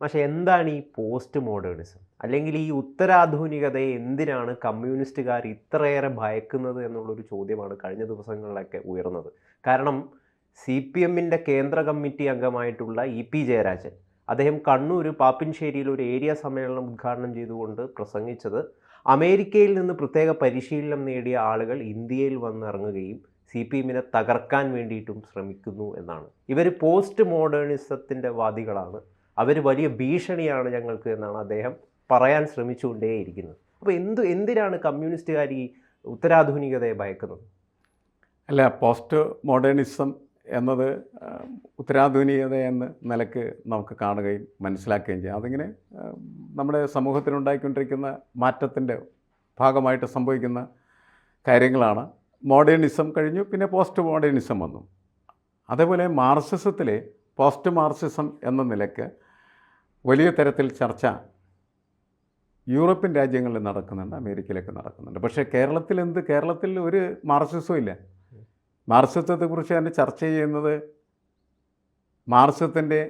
പക്ഷെ എന്താണ് ഈ പോസ്റ്റ് മോഡേണിസം അല്ലെങ്കിൽ ഈ ഉത്തരാധുനികതയെ എന്തിനാണ് കമ്മ്യൂണിസ്റ്റുകാർ ഇത്രയേറെ ഭയക്കുന്നത് എന്നുള്ളൊരു ചോദ്യമാണ് കഴിഞ്ഞ ദിവസങ്ങളിലൊക്കെ ഉയർന്നത്. കാരണം സി പി എമ്മിന്റെ കേന്ദ്ര കമ്മിറ്റി അംഗമായിട്ടുള്ള ഇ പി ജയരാജൻ അദ്ദേഹം കണ്ണൂർ പാപ്പിൻശ്ശേരിയിൽ ഒരു ഏരിയ സമ്മേളനം ഉദ്ഘാടനം ചെയ്തുകൊണ്ട് പ്രസംഗിച്ചത് അമേരിക്കയിൽ നിന്ന് പ്രത്യേക പരിശീലനം നേടിയ ആളുകൾ ഇന്ത്യയിൽ വന്നിറങ്ങുകയും സി പി എമ്മിനെ തകർക്കാൻ വേണ്ടിയിട്ടും ശ്രമിക്കുന്നു എന്നാണ്. ഇവർ പോസ്റ്റ് മോഡേണിസത്തിന്റെ വാദികളാണ്. അവർ വലിയ ഭീഷണിയാണ് ഞങ്ങൾക്ക് എന്നാണ് അദ്ദേഹം പറയാൻ ശ്രമിച്ചുകൊണ്ടേയിരിക്കുന്നത്. അപ്പോൾ എന്ത് എന്തിനാണ് കമ്മ്യൂണിസ്റ്റുകാർ ഈ ഉത്തരാധുനികതയെ ഭയക്കുന്നത്? അല്ല പോസ്റ്റ് മോഡേണിസം എന്നത് ഉത്തരാധുനികത എന്ന നിലയ്ക്ക് നമുക്ക് കാണുകയും മനസ്സിലാക്കുകയും ചെയ്യാം. അതിങ്ങനെ നമ്മുടെ സമൂഹത്തിനുണ്ടായിക്കൊണ്ടിരിക്കുന്ന മാറ്റത്തിന്റെ ഭാഗമായിട്ട് സംഭവിക്കുന്ന കാര്യങ്ങളാണ്. മോഡേണിസം കഴിഞ്ഞു പിന്നെ പോസ്റ്റ് മോഡേണിസം വന്നു. അതേപോലെ മാർസിസത്തിലെ പോസ്റ്റ് മാർസിസം എന്ന നിലയ്ക്ക് വലിയ തരത്തിൽ ചർച്ച യൂറോപ്യൻ രാജ്യങ്ങളിൽ നടക്കുന്നുണ്ട് അമേരിക്കയിലൊക്കെ നടക്കുന്നുണ്ട്. പക്ഷേ കേരളത്തിൽ എന്ത് കേരളത്തിൽ ഒരു മാർസിസവും ഇല്ല. മാർസിസത്തെക്കുറിച്ച് തന്നെ ചർച്ച ചെയ്യുന്നത് മാർസിസത്തിന്റെ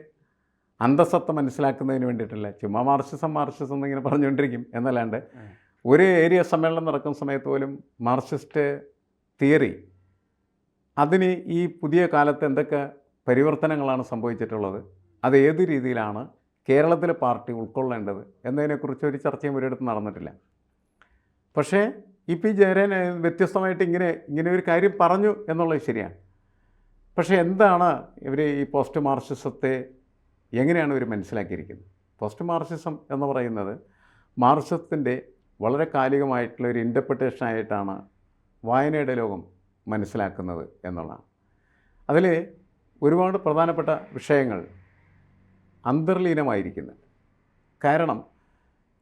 അന്തസത്ത മനസ്സിലാക്കുന്നതിന് വേണ്ടിയിട്ടല്ല. ചുമ്മാ മാർസിസം മാർസിസം എന്നിങ്ങനെ പറഞ്ഞുകൊണ്ടിരിക്കും എന്നല്ലാണ്ട് ഒരു ഏരിയ സമ്മേളനം നടക്കുന്ന സമയത്ത് പോലും മാർസിസ്റ്റ് തിയറി അതിന് ഈ പുതിയ കാലത്ത് എന്തൊക്കെ പരിവർത്തനങ്ങളാണ് സംഭവിച്ചിട്ടുള്ളത് അത് ഏത് രീതിയിലാണ് കേരളത്തിലെ പാർട്ടി ഉൾക്കൊള്ളേണ്ടത് എന്നതിനെക്കുറിച്ച് ഒരു ചർച്ചയും ഒരിടത്ത് നടന്നിട്ടില്ല. പക്ഷേ ഇ പി ജയരാൻ വ്യത്യസ്തമായിട്ട് ഇങ്ങനെ ഇങ്ങനെ ഒരു കാര്യം പറഞ്ഞു എന്നുള്ളത് ശരിയാണ്. പക്ഷേ എന്താണ് ഇവർ ഈ പോസ്റ്റ് മാർക്സിസത്തെ എങ്ങനെയാണ് ഇവർ മനസ്സിലാക്കിയിരിക്കുന്നത്? പോസ്റ്റ് മാർക്സിസം എന്ന് പറയുന്നത് മാർക്സിസത്തിന്റെ വളരെ കാലികമായിട്ടുള്ള ഒരു ഇന്റർപ്രിട്ടേഷൻ ആയിട്ടാണ് വായനയുടെ ലോകം മനസ്സിലാക്കുന്നത് എന്നുള്ളതാണ്. അതിൽ ഒരുപാട് പ്രധാനപ്പെട്ട വിഷയങ്ങൾ അന്തർലീനമായിരിക്കുന്നുണ്ട് കാരണം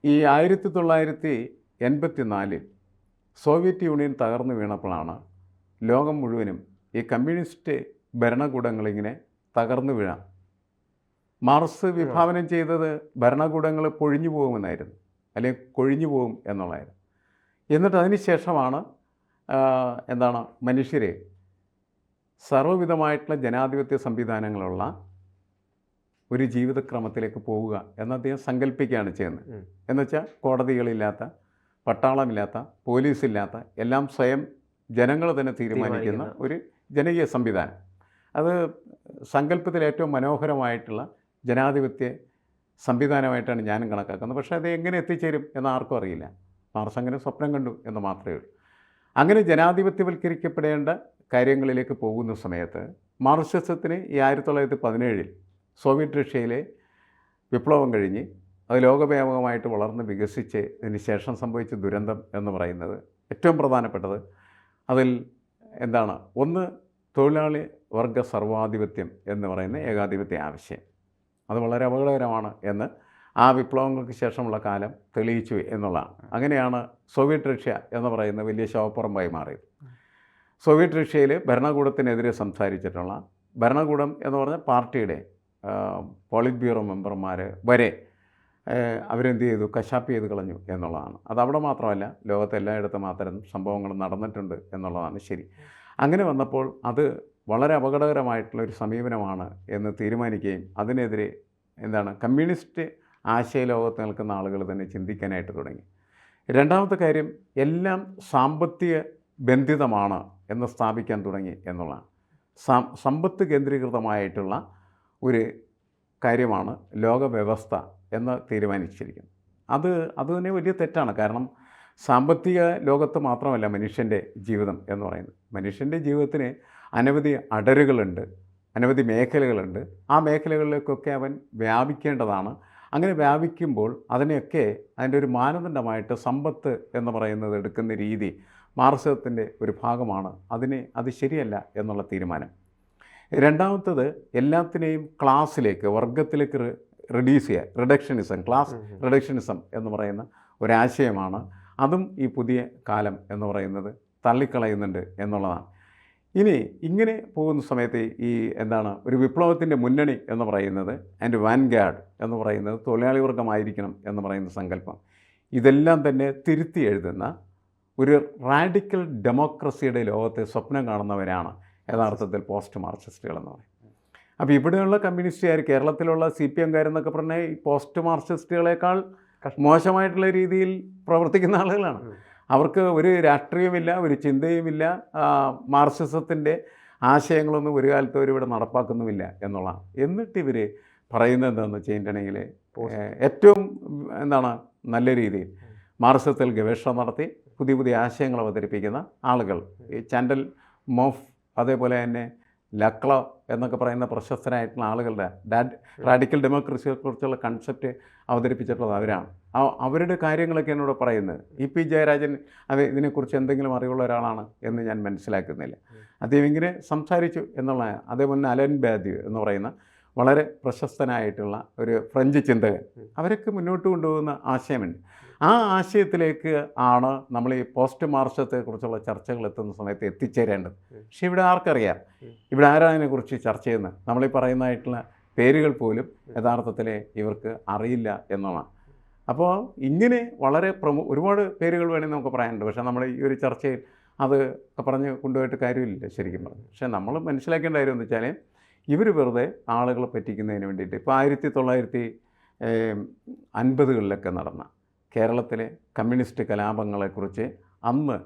ഈ ആയിരത്തി തൊള്ളായിരത്തി എൺപത്തി നാലിൽ സോവിയറ്റ് യൂണിയൻ തകർന്നു വീണപ്പോഴാണ് ലോകം മുഴുവനും ഈ കമ്മ്യൂണിസ്റ്റ് ഭരണകൂടങ്ങളിങ്ങനെ തകർന്നു വീഴാം മാർസ് വിഭാവനം ചെയ്തത് ഭരണകൂടങ്ങൾ പൊഴിഞ്ഞു പോകുമെന്നായിരുന്നു അല്ലെങ്കിൽ കൊഴിഞ്ഞു പോകും എന്നുള്ളതായിരുന്നു. എന്നിട്ട് അതിന് ശേഷമാണ് എന്താണ് മനുഷ്യരെ സർവവിധമായിട്ടുള്ള ജനാധിപത്യ സംവിധാനങ്ങളുള്ള ഒരു ജീവിതക്രമത്തിലേക്ക് പോവുക എന്ന് അദ്ദേഹം സങ്കല്പിക്കുകയാണ് ചെയ്യുന്നത്. എന്നുവെച്ചാൽ കോടതികളില്ലാത്ത പട്ടാളമില്ലാത്ത പോലീസില്ലാത്ത എല്ലാം സ്വയം ജനങ്ങൾ തന്നെ തീരുമാനിക്കുന്ന തീരുമാനിക്കുന്ന. ഒരു ജനകീയ സംവിധാനം. അത് സങ്കല്പത്തിൽ ഏറ്റവും മനോഹരമായിട്ടുള്ള ജനാധിപത്യ സംവിധാനമായിട്ടാണ് ഞാനും കണക്കാക്കുന്നത്. പക്ഷേ അത് എങ്ങനെ എത്തിച്ചേരും എന്ന് ആർക്കും അറിയില്ല. മാർസ് അങ്ങനെ സ്വപ്നം കണ്ടു എന്ന് മാത്രമേ ഉള്ളൂ. അങ്ങനെ ജനാധിപത്യവൽക്കരിക്കപ്പെടേണ്ട കാര്യങ്ങളിലേക്ക് പോകുന്ന സമയത്ത് മാർസിസത്തിന് ഈ ആയിരത്തി തൊള്ളായിരത്തി പതിനേഴിൽ സോവിയറ്റ് റഷ്യയിലെ വിപ്ലവം കഴിഞ്ഞ് അത് ലോകവ്യാപകമായിട്ട് വളർന്ന് വികസിച്ച് ഇതിന് ശേഷം സംഭവിച്ച ദുരന്തം എന്ന് പറയുന്നത് ഏറ്റവും പ്രധാനപ്പെട്ടത് അതിൽ എന്താണ്? ഒന്ന് തൊഴിലാളി വർഗ സർവാധിപത്യം എന്ന് പറയുന്ന ഏകാധിപത്യ ആവശ്യം. അത് വളരെ അപകടകരമാണ് എന്ന് ആ വിപ്ലവങ്ങൾക്ക് ശേഷമുള്ള കാലം തെളിയിച്ചു എന്നുള്ളതാണ്. അങ്ങനെയാണ് സോവിയറ്റ് റഷ്യ എന്ന് പറയുന്ന വലിയ ശവപ്പുറമ്പായി മാറിയത്. സോവിയറ്റ് റഷ്യയിൽ ഭരണകൂടത്തിനെതിരെ സംസാരിച്ചിട്ടുള്ള ഭരണകൂടം എന്ന് പറഞ്ഞ പാർട്ടിയുടെ പോളിറ്റ് ബ്യൂറോ മെമ്പർമാർ വരെ അവരെന്ത് ചെയ്തു? കശാപ്പ് ചെയ്ത് കളഞ്ഞു എന്നുള്ളതാണ്. അതവിടെ മാത്രമല്ല ലോകത്തെല്ലായിടത്തും അത്തരം സംഭവങ്ങൾ നടന്നിട്ടുണ്ട് എന്നുള്ളതാണ് ശരി. അങ്ങനെ വന്നപ്പോൾ അത് വളരെ അപകടകരമായിട്ടുള്ള ഒരു സമീപനമാണ് എന്ന് തീരുമാനിക്കുകയും അതിനെതിരെ എന്താണ് കമ്മ്യൂണിസ്റ്റ് ആശയ ലോകത്ത് നിൽക്കുന്ന ആളുകൾ തന്നെ ചിന്തിക്കാനായിട്ട് തുടങ്ങി. രണ്ടാമത്തെ കാര്യം എല്ലാം സാമ്പത്തിക ബന്ധിതമാണ് എന്ന് സ്ഥാപിക്കാൻ തുടങ്ങി എന്നുള്ളതാണ്. സമ്പത്ത് കേന്ദ്രീകൃതമായിട്ടുള്ള ഒരു കാര്യമാണ് ലോകവ്യവസ്ഥ എന്ന് തീരുമാനിച്ചിരിക്കുന്നത് അത് അത് തന്നെ വലിയ തെറ്റാണ്. കാരണം സാമ്പത്തിക ലോകത്ത് മാത്രമല്ല മനുഷ്യന്റെ ജീവിതം എന്ന് പറയുന്നത്. മനുഷ്യന്റെ ജീവിതത്തിന് അനവധി അടരുകളുണ്ട് അനവധി മേഖലകളുണ്ട്. ആ മേഖലകളിലേക്കൊക്കെ അവൻ വ്യാപിക്കേണ്ടതാണ്. അങ്ങനെ വ്യാപിക്കുമ്പോൾ അതിനെയൊക്കെ അതിന്റെ ഒരു മാനദണ്ഡമായിട്ട് സമ്പത്ത് എന്ന് പറയുന്നത് എടുക്കുന്ന രീതി മാർസത്തിന്റെ ഒരു ഭാഗമാണ്. അതിനെ അത് ശരിയല്ല എന്നുള്ള തീരുമാനം. രണ്ടാമത്തത് എല്ലാത്തിനെയും ക്ലാസ്സിലേക്ക് വർഗത്തിലേക്ക് റിഡ്യൂസ് ചെയ്യുക റിഡക്ഷനിസം ക്ലാസ്. റിഡക്ഷനിസം എന്ന് പറയുന്ന ഒരാശയമാണ്. അതും ഈ പുതിയ കാലം എന്ന് പറയുന്നത് തള്ളിക്കളയുന്നുണ്ട് എന്നുള്ളതാണ്. ഇനി ഇങ്ങനെ പോകുന്ന സമയത്ത് ഈ എന്താണ് ഒരു വിപ്ലവത്തിന്റെ മുന്നണി എന്ന് പറയുന്നത് ആൻഡ് വാൻഗാർഡ് എന്ന് പറയുന്നത് തൊഴിലാളി വർഗമായിരിക്കണം എന്ന് പറയുന്ന സങ്കല്പം. ഇതെല്ലാം തന്നെ തിരുത്തി എഴുതുന്ന ഒരു റാഡിക്കൽ ഡെമോക്രസിയുടെ ലോകത്തെ സ്വപ്നം കാണുന്നവരാണ്. യഥാർത്ഥത്തിൽ പോസ്റ്റ് മാർക്സിസ്റ്റുകൾ എന്ന് പറയും. അപ്പോൾ ഇവിടെയുള്ള കമ്മ്യൂണിസ്റ്റുകാർ കേരളത്തിലുള്ള സി പി എംകാരെന്നൊക്കെ പറഞ്ഞാൽ ഈ പോസ്റ്റ് മാർക്സിസ്റ്റുകളെക്കാൾ മോശമായിട്ടുള്ള രീതിയിൽ പ്രവർത്തിക്കുന്ന ആളുകളാണ്. അവർക്ക് ഒരു രാഷ്ട്രീയമില്ല ഒരു ചിന്തയുമില്ല മാർസിസത്തിന്റെ മാർക്സിസത്തിന്റെ ആശയങ്ങളൊന്നും ഒരു കാലത്തും അവരിവിടെ നടപ്പാക്കുന്നുമില്ല എന്നുള്ളതാണ്. എന്നിട്ട് ഇവർ പറയുന്നത് എന്താണെന്ന് വെച്ചിട്ടുണ്ടെങ്കിൽ. ഏറ്റവും എന്താണ് നല്ല രീതിയിൽ മാർസത്തിൽ ഗവേഷണം നടത്തി പുതിയ പുതിയ ആശയങ്ങൾ അവതരിപ്പിക്കുന്ന ആളുകൾ. ഈ ചാൻഡൽ മോഫ് അതേപോലെ തന്നെ ലക്ല എന്നൊക്കെ പറയുന്ന പ്രശസ്തനായിട്ടുള്ള ആളുകളുടെ ഡാഡ് റാഡിക്കൽ ഡെമോക്രസിയെക്കുറിച്ചുള്ള കൺസെപ്റ്റ് അവതരിപ്പിച്ചിട്ടുള്ളത് അവരാണ്. അവരുടെ കാര്യങ്ങളൊക്കെ എന്നോട് പറയുന്നത്. ഇ പി ജയരാജൻ അത് ഇതിനെക്കുറിച്ച് എന്തെങ്കിലും അറിവുള്ള ഒരാളാണ് എന്ന് ഞാൻ മനസ്സിലാക്കുന്നില്ല. അദ്ദേഹം ഇങ്ങനെ സംസാരിച്ചു എന്നുള്ള അതേപോലെ അലൻ ബാദ്യു എന്ന് പറയുന്ന വളരെ പ്രശസ്തനായിട്ടുള്ള ഒരു ഫ്രഞ്ച് ചിന്തകൻ. അവരൊക്കെ മുന്നോട്ട് കൊണ്ടുപോകുന്ന ആശയമുണ്ട്. ആ ആശയത്തിലേക്ക് ആണ് നമ്മൾ ഈ പോസ്റ്റ് മാർഷത്തെക്കുറിച്ചുള്ള ചർച്ചകൾ എത്തുന്ന സമയത്ത് എത്തിച്ചേരേണ്ടത്. പക്ഷെ ഇവിടെ ആർക്കറിയാം? ഇവിടെ ആരാണ് അതിനെക്കുറിച്ച് ചർച്ച ചെയ്യുന്നത്? നമ്മളീ പറയുന്നതായിട്ടുള്ള പേരുകൾ പോലും യഥാർത്ഥത്തിൽ ഇവർക്ക് അറിയില്ല എന്നുള്ളതാണ്. അപ്പോൾ ഇങ്ങനെ വളരെ പ്രമു ഒരുപാട് പേരുകൾ വേണമെങ്കിൽ നമുക്ക് പറയാനുണ്ട്. പക്ഷേ നമ്മൾ ഈ ഒരു ചർച്ചയിൽ അത് പറഞ്ഞ് കൊണ്ടുപോയിട്ട് കാര്യമില്ല ശരിക്കും പറഞ്ഞു പക്ഷേ നമ്മൾ മനസ്സിലാക്കേണ്ട കാര്യം എന്ന് വെച്ചാൽ ഇവർ വെറുതെ ആളുകളെ പറ്റിക്കുന്നതിന് വേണ്ടിയിട്ട് ഇപ്പോൾ ആയിരത്തി തൊള്ളായിരത്തി അൻപതുകളിലൊക്കെ നടന്ന കേരളത്തിലെ കമ്മ്യൂണിസ്റ്റ് കലാപങ്ങളെക്കുറിച്ച് അന്ന്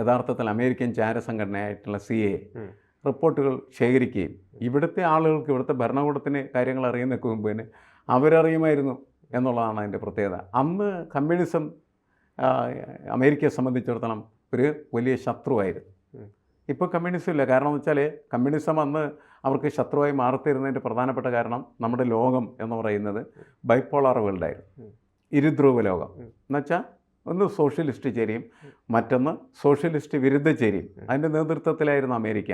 യഥാർത്ഥത്തിൽ അമേരിക്കൻ ചാരസംഘടനയായിട്ടുള്ള സി എ റിപ്പോർട്ടുകൾ ശേഖരിക്കുകയും ഇവിടുത്തെ ആളുകൾക്ക് ഇവിടുത്തെ ഭരണകൂടത്തിന് കാര്യങ്ങൾ അറിയുന്നതിന് മുമ്പ് തന്നെ അവരറിയുമായിരുന്നു എന്നുള്ളതാണ് അതിന്റെ പ്രത്യേകത. അന്ന് കമ്മ്യൂണിസം അമേരിക്കയെ സംബന്ധിച്ചിടത്തോളം ഒരു വലിയ ശത്രുവായിരുന്നു. ഇപ്പോൾ കമ്മ്യൂണിസം ഇല്ല. കാരണം എന്ന് വെച്ചാൽ കമ്മ്യൂണിസം അന്ന് അവർക്ക് ശത്രുവായി മാറിത്തരുന്നതിന്റെ പ്രധാനപ്പെട്ട കാരണം നമ്മുടെ ലോകം എന്ന് പറയുന്നത് ബൈപ്പോളാർ വേൾഡായിരുന്നു. ഇരുധ്രുവ ലോകം എന്നുവെച്ചാൽ ഒന്ന് സോഷ്യലിസ്റ്റ് ചേരിയും മറ്റൊന്ന് സോഷ്യലിസ്റ്റ് വിരുദ്ധ ചേരിയും. അതിന്റെ നേതൃത്വത്തിലായിരുന്നു അമേരിക്ക.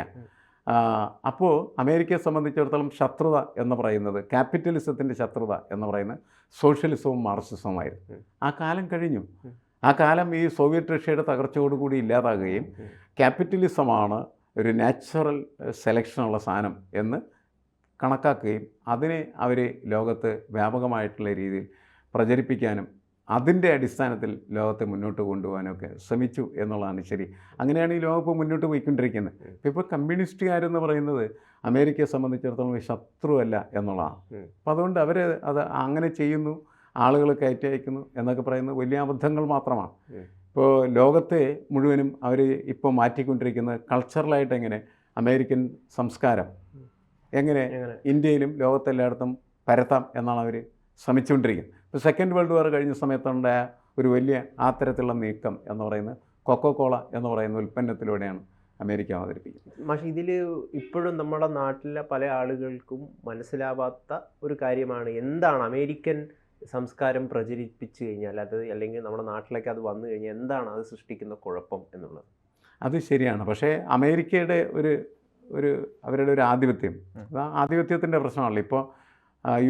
അപ്പോൾ അമേരിക്കയെ സംബന്ധിച്ചിടത്തോളം ശത്രുത എന്ന് പറയുന്നത് ക്യാപിറ്റലിസത്തിന്റെ ശത്രുത എന്ന് പറയുന്നത് സോഷ്യലിസവും മാർക്സിസവുമായിരുന്നു. ആ കാലം കഴിഞ്ഞു. ആ കാലം ഈ സോവിയറ്റ് റഷ്യയുടെ തകർച്ചയോടുകൂടി ഇല്ലാതാകുകയും. ക്യാപിറ്റലിസമാണ് ഒരു നാച്ചുറൽ സെലക്ഷനുള്ള സാധനം എന്ന് കണക്കാക്കുകയും അതിനെ അവർ ലോകത്ത് വ്യാപകമായിട്ടുള്ള രീതിയിൽ പ്രചരിപ്പിക്കാനും അതിന്റെ അടിസ്ഥാനത്തിൽ ലോകത്തെ മുന്നോട്ട് കൊണ്ടുപോകാനൊക്കെ ശ്രമിച്ചു എന്നുള്ളതാണ് ശരി. അങ്ങനെയാണ് ഈ ലോകം ഇപ്പോൾ മുന്നോട്ട് പോയിക്കൊണ്ടിരിക്കുന്നത്. ഇപ്പോൾ ഇപ്പോൾ കമ്മ്യൂണിസ്റ്റുകാരെന്ന് പറയുന്നത് അമേരിക്കയെ സംബന്ധിച്ചിടത്തോളം ശത്രുവല്ല എന്നുള്ളതാണ്. അപ്പോൾ അതുകൊണ്ട് അവർ അത് അങ്ങനെ ചെയ്യുന്നു ആളുകൾ കയറ്റി അയക്കുന്നു എന്നൊക്കെ പറയുന്നത് വലിയ അബദ്ധങ്ങൾ മാത്രമാണ്. ഇപ്പോൾ ലോകത്തെ മുഴുവനും അവർ ഇപ്പോൾ മാറ്റിക്കൊണ്ടിരിക്കുന്നത് കൾച്ചറലായിട്ട് എങ്ങനെ അമേരിക്കൻ സംസ്കാരം എങ്ങനെ ഇന്ത്യയിലും ലോകത്തെല്ലായിടത്തും പരത്താം എന്നാണ് അവർ ശ്രമിച്ചുകൊണ്ടിരിക്കുന്നത്. ഇപ്പോൾ സെക്കൻഡ് വേൾഡ് വാർ കഴിഞ്ഞ സമയത്തുണ്ടായ ഒരു വലിയ ആത്തരത്തിലുള്ള തരത്തിലുള്ള നീക്കം എന്ന് പറയുന്നത് കൊക്കോ കോള എന്ന് പറയുന്ന ഉൽപ്പന്നത്തിലൂടെയാണ് അമേരിക്ക അവതരിപ്പിക്കുന്നത്. പക്ഷേ ഇതിൽ ഇപ്പോഴും നമ്മുടെ നാട്ടിലെ പല ആളുകൾക്കും മനസ്സിലാവാത്ത ഒരു കാര്യമാണ്. എന്താണ് അമേരിക്കൻ സംസ്കാരം പ്രചരിപ്പിച്ചു കഴിഞ്ഞാൽ അത് അല്ലെങ്കിൽ നമ്മുടെ നാട്ടിലേക്ക് അത് വന്നു കഴിഞ്ഞാൽ എന്താണ് അത് സൃഷ്ടിക്കുന്ന കുഴപ്പം എന്നുള്ളത്? അത് ശരിയാണ്. പക്ഷേ അമേരിക്കയുടെ ഒരു ഒരു അവരുടെ ഒരു ആധിപത്യം. ആധിപത്യത്തിന്റെ പ്രശ്നമാണല്ലോ. ഇപ്പോൾ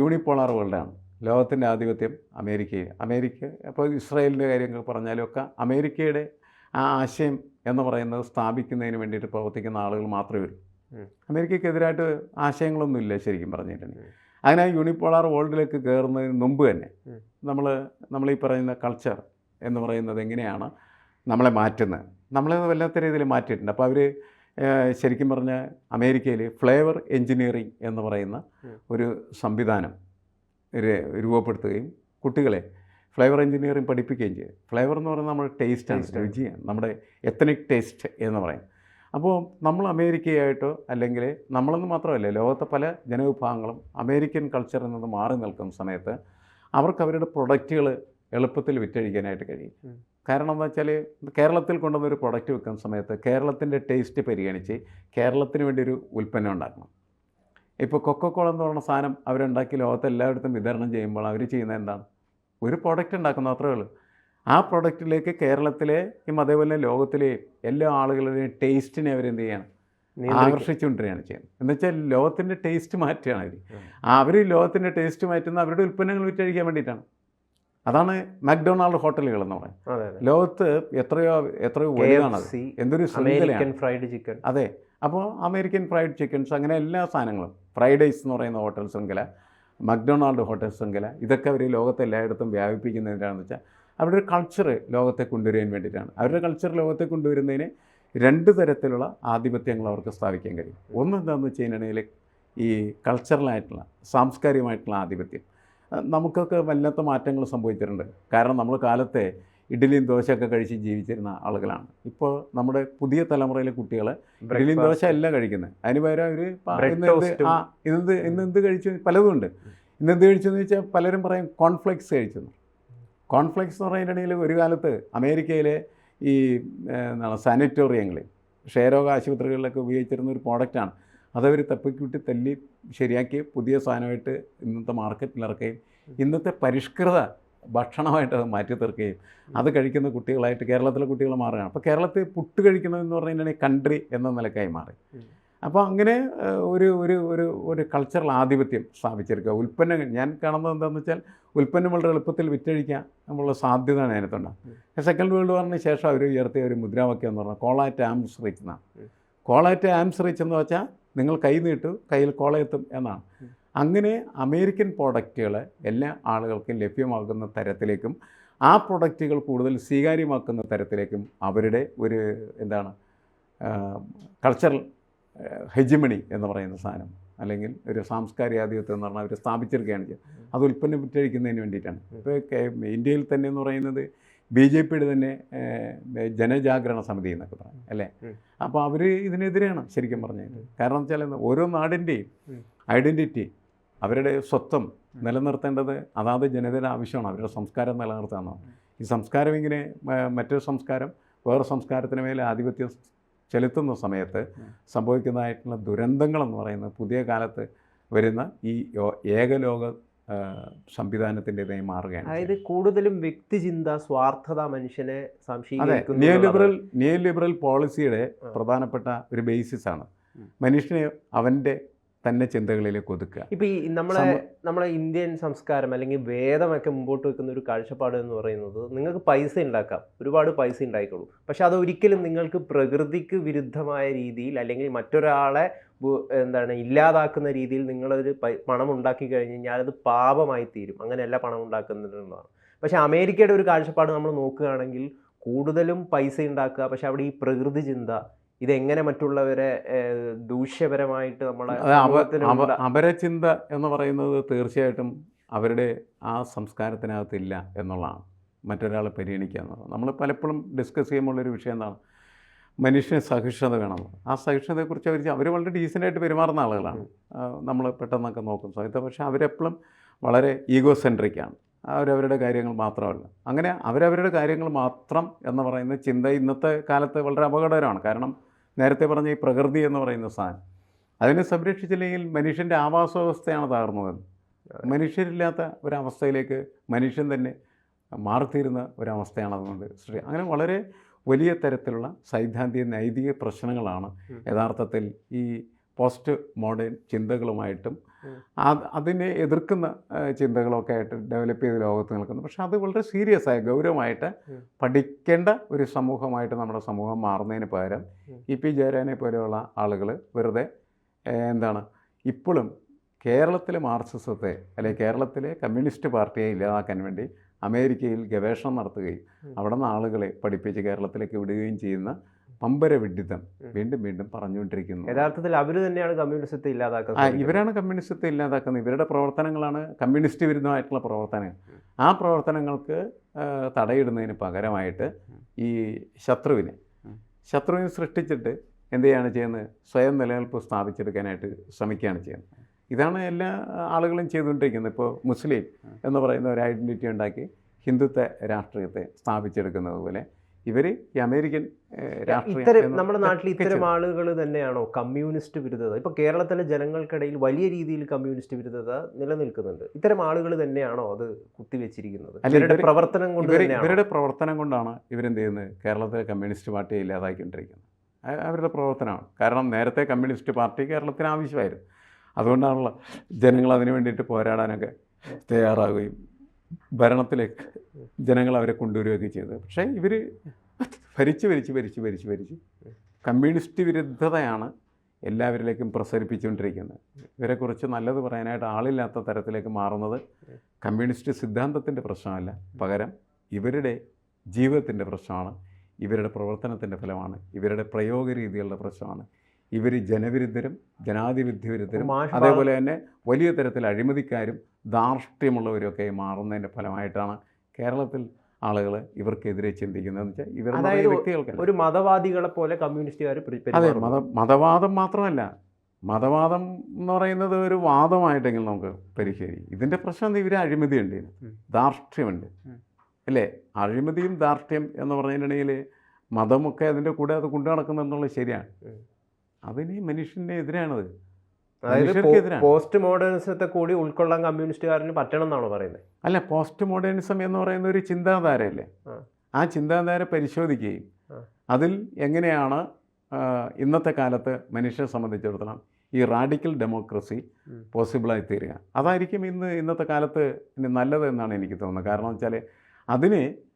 യൂണിപ്പോളാർ വേൾഡാണ് ലോകത്തിന്റെ ആധിപത്യം അമേരിക്കയിൽ അമേരിക്ക അപ്പോൾ ഇസ്രായേലിന്റെ കാര്യങ്ങൾ പറഞ്ഞാലും ഒക്കെ അമേരിക്കയുടെ ആ ആശയം എന്ന് പറയുന്നത് സ്ഥാപിക്കുന്നതിന് വേണ്ടിയിട്ട് പ്രവർത്തിക്കുന്ന ആളുകൾ മാത്രമേ വരും. അമേരിക്കക്കെതിരായിട്ട് ആശയങ്ങളൊന്നുമില്ല ശരിക്കും പറഞ്ഞിട്ടുണ്ടെങ്കിൽ. അങ്ങനെ ആ യൂണിപ്പോളാർ വേൾഡിലേക്ക് കയറുന്നതിന് മുമ്പ് തന്നെ നമ്മൾ നമ്മൾ ഈ പറയുന്ന കൾച്ചർ എന്ന് പറയുന്നത് എങ്ങനെയാണ് നമ്മളെ മാറ്റുന്നത്? നമ്മളെ വല്ലാത്ത രീതിയിൽ മാറ്റിയിട്ടുണ്ട്. അപ്പോൾ അവർ ശരിക്കും പറഞ്ഞാൽ അമേരിക്കയിൽ ഫ്ലേവർ എൻജിനീയറിംഗ് എന്ന് പറയുന്ന ഒരു സംവിധാനം രൂപപ്പെടുത്തുകയും കുട്ടികളെ ഫ്ലേവർ എഞ്ചിനീയറിംഗ് പഠിപ്പിക്കുകയും ചെയ്തു ഫ്ലേവർ എന്ന് പറയുന്നത് നമ്മുടെ ടേസ്റ്റാണ്. രുചിയാണ് നമ്മുടെ എത്തനിക് ടേസ്റ്റ് എന്ന് പറയും അപ്പോൾ നമ്മൾ അമേരിക്കയായിട്ടോ അല്ലെങ്കിൽ നമ്മളെന്ന് മാത്രമല്ല ലോകത്തെ പല ജനവിഭാഗങ്ങളും അമേരിക്കൻ കൾച്ചറിൽ നിന്ന് മാറി നിൽക്കുന്ന സമയത്ത് അവർക്ക് അവരുടെ പ്രൊഡക്റ്റുകൾ എളുപ്പത്തിൽ വിറ്റഴിക്കാനായിട്ട് കഴിയും. കാരണം എന്താ വെച്ചാൽ കേരളത്തിൽ കൊണ്ടുവന്ന ഒരു പ്രൊഡക്റ്റ് വെക്കുന്ന സമയത്ത് കേരളത്തിന്റെ ടേസ്റ്റ് പരിഗണിച്ച് കേരളത്തിന് വേണ്ടി ഒരു ഉൽപ്പന്നം ഉണ്ടാക്കണം ഇപ്പോൾ കൊക്കക്കോള എന്ന് പറയുന്ന സാധനം അവരുണ്ടാക്കി ലോകത്ത് എല്ലായിടത്തും വിതരണം ചെയ്യുമ്പോൾ അവർ ചെയ്യുന്നത് എന്താണ്? ഒരു പ്രോഡക്റ്റ് ഉണ്ടാക്കുന്നു അത്രേ ഉള്ളൂ. ആ പ്രോഡക്റ്റിലേക്ക് കേരളത്തിലെ അതേപോലെ ലോകത്തിലെ എല്ലാ ആളുകളുടെയും ടേസ്റ്റിനെ അവരെന്ത് ചെയ്യണം? ആകർഷിച്ചുകൊണ്ടിരിക്കുകയാണ് ചെയ്യുന്നത്. എന്ന് വെച്ചാൽ ലോകത്തിന്റെ ടേസ്റ്റ് മാറ്റുകയാണ് അവർ അവർ ലോകത്തിന്റെ ടേസ്റ്റ് മാറ്റുന്ന അവരുടെ ഉൽപ്പന്നങ്ങൾ വിറ്റഴിക്കാൻ വേണ്ടിയിട്ടാണ്. അതാണ് മക്ഡൊണാൾഡ് ഹോട്ടലുകൾ എന്ന് പറയുന്നത്. ലോകത്ത് എത്രയോ എത്രയോ വലുതാണത് എന്തൊരു ഫ്രൈഡ് ചിക്കൻ. അതെ. അപ്പോൾ അമേരിക്കൻ ഫ്രൈഡ് ചിക്കൻസ് അങ്ങനെ എല്ലാ സാധനങ്ങളും ഫ്രൈഡ് റൈസ് എന്ന് പറയുന്ന ഹോട്ടൽ ശൃംഖല മക്ഡൊണാൾഡ് ഹോട്ടൽ ശൃംഖല ഇതൊക്കെ അവർ ലോകത്തെ എല്ലായിടത്തും വ്യാപിപ്പിക്കുന്നതിനാണെന്ന് വെച്ചാൽ അവരുടെ കൾച്ചർ ലോകത്തെ കൊണ്ടുവരാൻ വേണ്ടിയിട്ടാണ്. അവരുടെ കൾച്ചർ ലോകത്തെ കൊണ്ടുവരുന്നതിന് രണ്ട് തരത്തിലുള്ള ആധിപത്യങ്ങൾ അവർക്ക് സ്ഥാപിക്കാൻ കഴിയും. ഒന്ന് എന്താണെന്ന് വെച്ച് കഴിഞ്ഞിട്ടുണ്ടെങ്കിൽ ഈ കൾച്ചറലായിട്ടുള്ള സാംസ്കാരികമായിട്ടുള്ള ആധിപത്യം. നമുക്കൊക്കെ വല്ലാത്ത മാറ്റങ്ങൾ സംഭവിച്ചിട്ടുണ്ട്. കാരണം നമ്മൾ കാലത്തെ ഇഡ്ഡലിയും ദോശയൊക്കെ കഴിച്ച് ജീവിച്ചിരുന്ന ആളുകളാണ്. ഇപ്പോൾ നമ്മുടെ പുതിയ തലമുറയിലെ കുട്ടികൾ ഇഡ്ഡലിയും ദോശ എല്ലാം കഴിക്കുന്നത് അതിന് പകരം അവർ ഇന്നെന്ത് ഇന്ന് എന്ത് ആ ഇന്ന് ഇന്ന് കഴിച്ചു? പലതും ഉണ്ട്. ഇന്നെന്ത് കഴിച്ചു എന്ന് വെച്ചാൽ പലരും പറയും കോൺഫ്ലെക്സ് കഴിച്ചു. കോൺഫ്ലെക്സ് എന്ന് പറയുന്നിടയിൽ ഒരു കാലത്ത് അമേരിക്കയിലെ ഈ എന്താണ് സാനിറ്റോറിയങ്ങളിൽ ക്ഷയരോഗ ആശുപത്രികളിലൊക്കെ ഉപയോഗിച്ചിരുന്ന ഒരു പ്രോഡക്റ്റാണ്. അതവർ തപ്പിക്കൂട്ടി തല്ലി ശരിയാക്കി പുതിയ സാധനമായിട്ട് ഇന്നത്തെ മാർക്കറ്റിൽ ഇറക്കുകയും ഇന്നത്തെ പരിഷ്കൃത ഭക്ഷണമായിട്ട് അത് മാറ്റി തീർക്കുകയും അത് കഴിക്കുന്ന കുട്ടികളായിട്ട് കേരളത്തിലെ കുട്ടികൾ മാറുകയാണ്. അപ്പോൾ കേരളത്തിൽ പുട്ട് കഴിക്കുന്നതെന്ന് പറഞ്ഞു കഴിഞ്ഞാൽ കൺട്രി എന്ന നിലക്കായി മാറി. അപ്പോൾ അങ്ങനെ ഒരു ഒരു ഒരു ഒരു കൾച്ചറൽ ആധിപത്യം സ്ഥാപിച്ചെടുക്കുക. ഉൽപ്പന്നങ്ങൾ ഞാൻ കാണുന്നത് എന്താണെന്ന് വെച്ചാൽ ഉൽപ്പന്നം വളരെ എളുപ്പത്തിൽ വിറ്റഴിക്കാൻ നമ്മളുള്ള സാധ്യതയാണ് അതിനകത്തുണ്ട്. സെക്കൻഡ് വേൾഡ് വാറിന് ശേഷം അവർ ഉയർത്തിയ ഒരു മുദ്രാവാക്യം എന്ന് പറഞ്ഞാൽ കോളാറ്റ് ആംസ് റീച്ച് എന്നാണ്. കോളാറ്റ് ആംസ് റീച്ച് എന്ന് വെച്ചാൽ നിങ്ങൾ കൈ നീട്ടു കയ്യിൽ കോളയെത്തും എന്നാണ്. അങ്ങനെ അമേരിക്കൻ പ്രോഡക്റ്റുകൾ എല്ലാ ആളുകൾക്കും ലഭ്യമാകുന്ന തരത്തിലേക്കും ആ പ്രൊഡക്റ്റുകൾ കൂടുതൽ സ്വീകാര്യമാക്കുന്ന തരത്തിലേക്കും അവരുടെ ഒരു എന്താണ് കൾച്ചറൽ ഹെജിമണി എന്ന് പറയുന്ന സാധനം അല്ലെങ്കിൽ ഒരു സാംസ്കാരിക ആധിപത്യം എന്ന് പറഞ്ഞാൽ അവർ സ്ഥാപിച്ചെടുക്കുകയാണ് ചെയ്യുന്നത്. അത് ഉൽപ്പന്നം വിറ്റഴിക്കുന്നതിന് വേണ്ടിയിട്ടാണ് ഇപ്പോൾ ഇന്ത്യയിൽ തന്നെ എന്ന് പറയുന്നത് ബി ജെ പിയുടെ തന്നെ ജനജാഗരണ സമിതി എന്നൊക്കെ പറയും അല്ലേ? അപ്പോൾ അവർ ഇതിനെതിരെയാണ് ശരിക്കും പറഞ്ഞത്. കാരണം വെച്ചാൽ ഓരോ നാടിന്റെയും. ഐഡന്റിറ്റി അവരുടെ സ്വത്വം നിലനിർത്തേണ്ടത് അതാത് ജനതയുടെ ആവശ്യമാണ്. അവരുടെ സംസ്കാരം നിലനിർത്താമെന്നാണ് ഈ സംസ്കാരം ഇങ്ങനെ മറ്റൊരു സംസ്കാരം വേറെ സംസ്കാരത്തിന് മേലെ ആധിപത്യം ചെലുത്തുന്ന സമയത്ത്. സംഭവിക്കുന്നതായിട്ടുള്ള ദുരന്തങ്ങളെന്ന് പറയുന്നത് പുതിയ കാലത്ത് വരുന്ന ഈ ഏകലോക സംവിധാനത്തിന്റെതായി മാറുകയാണ് അതായത് കൂടുതലും വ്യക്തിചിന്ത സ്വാർത്ഥത മനുഷ്യനെ സംശയിക്കുന്നു നിയോ ലിബറൽ നിയോ ലിബറൽ പോളിസിയുടെ. പ്രധാനപ്പെട്ട ഒരു ബേസിസ് ആണ്. മനുഷ്യനെ അവന്റെ തന്നെ ചിന്തകളിലേക്ക് ഒതുക്കുക. ഇപ്പൊ ഈ നമ്മളെ നമ്മളെ ഇന്ത്യൻ സംസ്കാരം അല്ലെങ്കിൽ വേദമൊക്കെ മുമ്പോട്ട് വെക്കുന്ന ഒരു കാഴ്ചപ്പാട് എന്ന് പറയുന്നത് നിങ്ങൾക്ക് പൈസ ഉണ്ടാക്കാം. ഒരുപാട് പൈസ ഉണ്ടായിക്കോളൂ. പക്ഷെ അത് ഒരിക്കലും നിങ്ങൾക്ക് പ്രകൃതിക്ക് വിരുദ്ധമായ രീതിയിൽ അല്ലെങ്കിൽ മറ്റൊരാളെ എന്താണ് ഇല്ലാതാക്കുന്ന രീതിയിൽ നിങ്ങളൊരു പണം ഉണ്ടാക്കി കഴിഞ്ഞ് കഴിഞ്ഞാൽ അത് പാപമായി തീരും. അങ്ങനെയല്ല പണം ഉണ്ടാക്കുന്നതെന്നാണ് പക്ഷെ അമേരിക്കയുടെ ഒരു കാഴ്ചപ്പാട് നമ്മൾ നോക്കുകയാണെങ്കിൽ കൂടുതലും പൈസ ഉണ്ടാക്കുക. പക്ഷെ അവിടെ ഈ പ്രകൃതി ചിന്ത ഇതെങ്ങനെ മറ്റുള്ളവരെ ദൂഷ്യപരമായിട്ട് നമ്മളെ അപരചിന്ത എന്ന് പറയുന്നത് തീർച്ചയായിട്ടും അവരുടെ ആ സംസ്കാരത്തിനകത്തില്ല എന്നുള്ളതാണ്. മറ്റൊരാളെ പരിഗണിക്കുക എന്നുള്ളത്. നമ്മൾ പലപ്പോഴും ഡിസ്കസ് ചെയ്യുമ്പോഴൊരു വിഷയം എന്താണ്? മനുഷ്യന് സഹിഷ്ണുത വേണം. ആ സഹിഷ്ണുതയെക്കുറിച്ച് അവർ അവർ വളരെ ഡീസന്റായിട്ട് പെരുമാറുന്ന ആളുകളാണ്. നമ്മൾ പെട്ടെന്നൊക്കെ നോക്കും സമയത്ത്. പക്ഷേ അവരെപ്പോഴും വളരെ ഈഗോ സെൻട്രിക്കാണ് അവരവരുടെ കാര്യങ്ങൾ മാത്രമല്ല. അങ്ങനെ അവരവരുടെ കാര്യങ്ങൾ മാത്രം എന്ന് പറയുന്ന ചിന്ത ഇന്നത്തെ കാലത്ത് വളരെ അപകടകരമാണ്. കാരണം നേരത്തെ പറഞ്ഞ ഈ പ്രകൃതി എന്ന് പറയുന്ന സാധനം അതിനെ സംരക്ഷിച്ചില്ലെങ്കിൽ മനുഷ്യന്റെ ആവാസവ്യവസ്ഥയാണ് വ്യവസ്ഥയാണ് തകർന്നതെന്ന് മനുഷ്യരില്ലാത്ത ഒരവസ്ഥയിലേക്ക് മനുഷ്യൻ തന്നെ മാറിത്തീരുന്ന ഒരവസ്ഥയാണ് അതുകൊണ്ട് സൃഷ്ടി അങ്ങനെ വളരെ വലിയ തരത്തിലുള്ള സൈദ്ധാന്തിക നൈതിക പ്രശ്നങ്ങളാണ്. യഥാർത്ഥത്തിൽ ഈ പോസ്റ്റ് മോഡേൺ ചിന്തകളുമായിട്ടും അതിനെ എതിർക്കുന്ന ചിന്തകളൊക്കെ ആയിട്ട് ഡെവലപ്പ് ചെയ്ത് ലോകത്ത് നിൽക്കുന്നു പക്ഷെ അത് വളരെ സീരിയസ് ആയി ഗൗരവമായിട്ട് പഠിക്കേണ്ട ഒരു സമൂഹമായിട്ട് നമ്മുടെ സമൂഹം മാറുന്നതിന് പകരം. ഇ പി ജയരാനെ പോലെയുള്ള ആളുകൾ വെറുതെ എന്താണ് ഇപ്പോഴും കേരളത്തിലെ മാർക്സിസത്തെ അല്ലെങ്കിൽ കേരളത്തിലെ കമ്മ്യൂണിസ്റ്റ് പാർട്ടിയെ ഇല്ലാതാക്കാൻ വേണ്ടി അമേരിക്കയിൽ ഗവേഷണം നടത്തുകയും. അവിടെ നിന്ന് ആളുകളെ പഠിപ്പിച്ച് കേരളത്തിലേക്ക് വിടുകയും ചെയ്യുന്ന പമ്പര വിഡിതം വീണ്ടും വീണ്ടും പറഞ്ഞുകൊണ്ടിരിക്കുന്നു. യഥാർത്ഥത്തിൽ അവർ തന്നെയാണ് കമ്മ്യൂണിസത്തെ ഇല്ലാതാക്കുന്നത്. ഇവരാണ് കമ്മ്യൂണിസത്തെ ഇല്ലാതാക്കുന്നത്. ഇവരുടെ പ്രവർത്തനങ്ങളാണ് കമ്മ്യൂണിസ്റ്റ് വിരുദ്ധമായിട്ടുള്ള പ്രവർത്തനങ്ങൾ. ആ പ്രവർത്തനങ്ങൾക്ക് തടയിടുന്നതിന് പകരമായിട്ട് ഈ ശത്രുവിനെ ശത്രുവിനെ സൃഷ്ടിച്ചിട്ട് എന്ത് ചെയ്യാണ് ചെയ്യുന്നത്? സ്വയം നിലനിൽപ്പ് സ്ഥാപിച്ചെടുക്കാനായിട്ട് ശ്രമിക്കുകയാണ് ചെയ്യുന്നത്. ഇതാണ് എല്ലാ ആളുകളും ചെയ്തുകൊണ്ടിരിക്കുന്നത്. ഇപ്പോൾ മുസ്ലിം എന്ന് പറയുന്ന ഒരു ഐഡന്റിറ്റി ഉണ്ടാക്കി ഹിന്ദുത്വ രാഷ്ട്രീയത്തെ സ്ഥാപിച്ചെടുക്കുന്നത് പോലെ ഇവർ ഈ അമേരിക്കൻ ഇത്തരം നമ്മുടെ നാട്ടിൽ ഇത്തരം ആളുകൾ തന്നെയാണോ കമ്മ്യൂണിസ്റ്റ് വിരുദ്ധത? ഇപ്പോൾ കേരളത്തിലെ ജനങ്ങൾക്കിടയിൽ വലിയ രീതിയിൽ കമ്മ്യൂണിസ്റ്റ് വിരുദ്ധത നിലനിൽക്കുന്നുണ്ട്. ഇത്തരം ആളുകൾ തന്നെയാണോ അത് കുത്തിവെച്ചിരിക്കുന്നത്? ഇവരുടെ ഇവർ പ്രവർത്തനം കൊണ്ട് ഇവരുടെ പ്രവർത്തനം കൊണ്ടാണ് ഇവരെന്ത് ചെയ്യുന്നത്? കേരളത്തിലെ കമ്മ്യൂണിസ്റ്റ് പാർട്ടിയെ ഇല്ലാതാക്കിക്കൊണ്ടിരിക്കുന്നത് അവരുടെ പ്രവർത്തനമാണ്. കാരണം നേരത്തെ കമ്മ്യൂണിസ്റ്റ് പാർട്ടി കേരളത്തിന് ആവശ്യമായിരുന്നു. അതുകൊണ്ടാണല്ലോ ജനങ്ങൾ അതിനു വേണ്ടിയിട്ട് പോരാടാനൊക്കെ തയ്യാറാവുകയും ഭരണത്തിലേക്ക് ജനങ്ങൾ അവരെ കൊണ്ടുവരികയൊക്കെ ചെയ്തത്. പക്ഷേ ഇവർ ഭരിച്ച് ഭരിച്ച് ഭരിച്ച് ഭരിച്ച് ഭരിച്ച് കമ്മ്യൂണിസ്റ്റ് വിരുദ്ധതയാണ് എല്ലാവരിലേക്കും പ്രസരിപ്പിച്ചുകൊണ്ടിരിക്കുന്നത്. ഇവരെക്കുറിച്ച് നല്ലത് പറയാനായിട്ട് ആളില്ലാത്ത തരത്തിലേക്ക് മാറുന്നത് കമ്മ്യൂണിസ്റ്റ് സിദ്ധാന്തത്തിന്റെ പ്രശ്നമല്ല. പകരം ഇവരുടെ ജീവിതത്തിന്റെ പ്രശ്നമാണ്. ഇവരുടെ പ്രവർത്തനത്തിന്റെ ഫലമാണ്. ഇവരുടെ പ്രയോഗ രീതികളുടെ പ്രശ്നമാണ്. ഇവർ ജനവിരുദ്ധരും ജനാധിപത്യ വിരുദ്ധരും അതേപോലെ തന്നെ വലിയ തരത്തിൽ അഴിമതിക്കാരും ധാർഷ്ട്യമുള്ളവരൊക്കെ മാറുന്നതിന്റെ ഫലമായിട്ടാണ് കേരളത്തിൽ ആളുകൾ ഇവർക്കെതിരെ ചിന്തിക്കുന്നതെന്ന് വെച്ചാൽ ഇവർ എന്ന് വെച്ചാൽ ഇവരുടെ വ്യക്തികൾക്ക് ഒരു മതവാദികളെ പോലെ കമ്മ്യൂണിസ്റ്റുകാർ അതെ മത മതവാദം മാത്രമല്ല മതവാദം എന്ന് പറയുന്നത് ഒരു വാദമായിട്ടെങ്കിലും നമുക്ക് പരിഹരിക്കും. ഇതിന്റെ പ്രശ്നം ഇവർ അഴിമതിയുണ്ട്. ധാർഷ്ട്യമുണ്ട് അല്ലേ? അഴിമതിയും ധാർഷ്ട്യം എന്ന് പറഞ്ഞിട്ടുണ്ടെങ്കിൽ മതമൊക്കെ അതിന്റെ കൂടെ അത് കൊണ്ടു നടക്കുന്നുള്ളത് ശരിയാണ്. ഈ മനുഷ്യന്റെ എതിരാണത്. അതായത് പോസ്റ്റ് മോഡേണിസത്തെ കൂടി ഉൾക്കൊള്ളാൻ കമ്മ്യൂണിസ്റ്റുകാരന് പറ്റണം എന്നാണോ പറയുന്നത്? അല്ല പോസ്റ്റ് മോഡേണിസം എന്ന് പറയുന്ന ഒരു ചിന്താധാരയല്ലേ? ആ. ചിന്താധാര പരിശോധിക്കുകയും അതിൽ എങ്ങനെയാണ് ഇന്നത്തെ കാലത്ത് മനുഷ്യരെ സംബന്ധിച്ചിടത്തോളം ഈ റാഡിക്കൽ ഡെമോക്രസി. പോസിബിളായി തീരുക. അതായിരിക്കും ഇന്ന് ഇന്നത്തെ കാലത്ത് നല്ലതെന്നാണ് നല്ലത് എന്നാണ് എനിക്ക് തോന്നുന്നത്. കാരണം വെച്ചാൽ അതിന്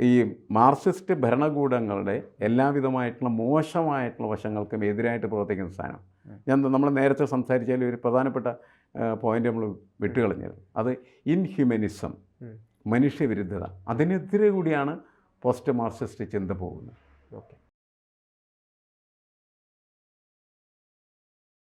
ഈ മാർക്സിസ്റ്റ് ഭരണകൂടങ്ങളുടെ എല്ലാവിധമായിട്ടുള്ള മോശമായിട്ടുള്ള വശങ്ങൾക്കും എതിരായിട്ട് പ്രവർത്തിക്കുന്ന സ്ഥാനം ഞാൻ നമ്മൾ നേരത്തെ സംസാരിച്ചാൽ ഒരു പ്രധാനപ്പെട്ട പോയിന്റ് നമ്മൾ വിട്ടുകളഞ്ഞത്. അത് ഇൻഹ്യൂമനിസം. മനുഷ്യവിരുദ്ധത. അതിനെതിരെ കൂടിയാണ് പോസ്റ്റ് മാർക്സിസ്റ്റ് ചിന്ത പോകുന്നത്. ഓക്കെ.